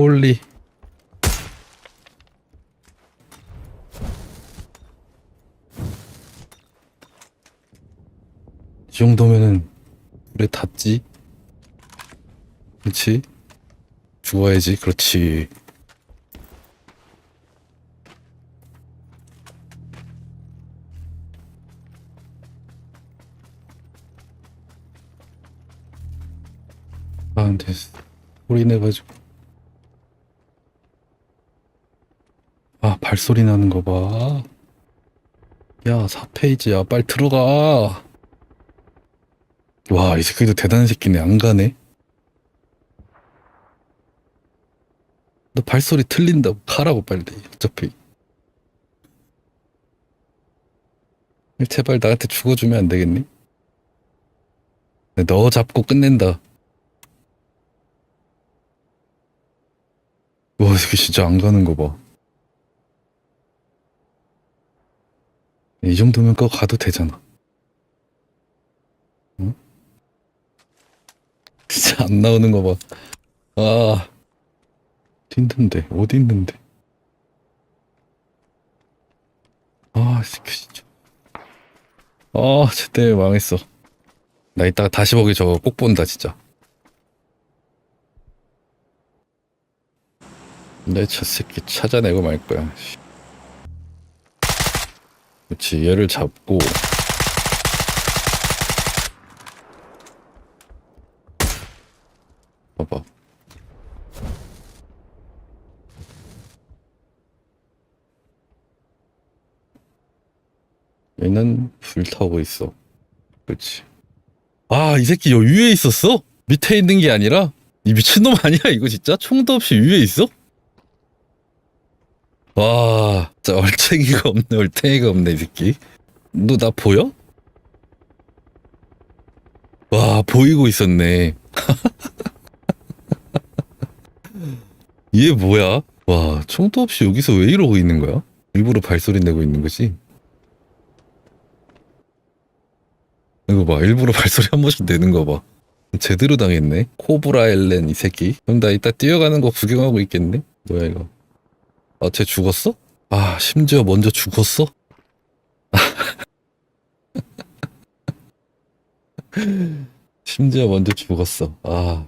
홀리. 이 정도면은 그래 닿지? 그렇지? 죽어야지. 그렇지. 아, 근데 소리 내가지고. 아, 발소리 나는 거 봐. 야, 4페이지야. 빨리 들어가. 와, 이 새끼도 대단한 새끼네. 안 가네. 너 발소리 틀린다고. 가라고, 빨리. 어차피. 제발 나한테 죽어주면 안 되겠니? 너 잡고 끝낸다. 와, 이게 진짜 안 가는 거 봐. 이 정도면 거 가도 되잖아. 응? 진짜 안 나오는 거 봐. 아, 힘든데, 어디 있는데? 아, 진짜. 아, 쟤 때문에 망했어. 나 이따가 다시 보기 저거 꼭 본다, 진짜. 내 저 새끼 찾아내고 말 거야. 씨. 그렇지, 얘를 잡고. 봐봐. 얘는 불타고 있어. 그렇지. 아, 이 새끼 여 위에 있었어? 밑에 있는 게 아니라? 이 미친놈 아니야, 이거 진짜? 총도 없이 위에 있어? 와, 진짜 얼탱이가 없네, 얼탱이가 없네, 이 새끼. 너 나 보여? 와, 보이고 있었네. 얘 뭐야? 와, 총도 없이 여기서 왜 이러고 있는 거야? 일부러 발소리 내고 있는 거지? 이거 봐, 일부러 발소리 한 번씩 내는 거 봐. 제대로 당했네. 코브라 엘렌 이 새끼. 그럼 나 이따 뛰어가는 거 구경하고 있겠네? 뭐야 이거? 아, 쟤 죽었어? 아, 심지어 먼저 죽었어? 심지어 먼저 죽었어. 아,